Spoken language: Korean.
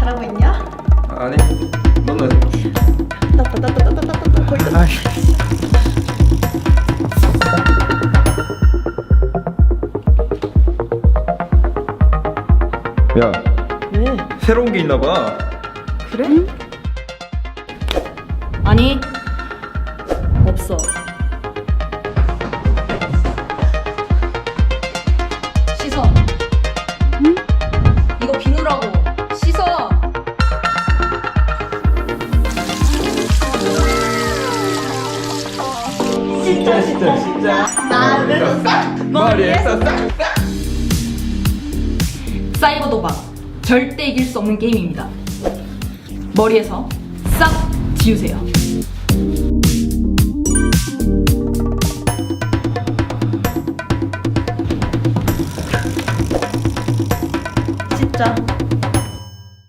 잘하고 있냐? 아니 너는 따따따따따따따 거의 다. 야 왜? 새로운 게 있나 봐 그래? 아니 없어. 진짜 진짜 진짜 나를 싹 머리에서 싹 사이버 도박 절대 이길 수 없는 게임입니다. 머리에서 싹 지우세요. 진짜.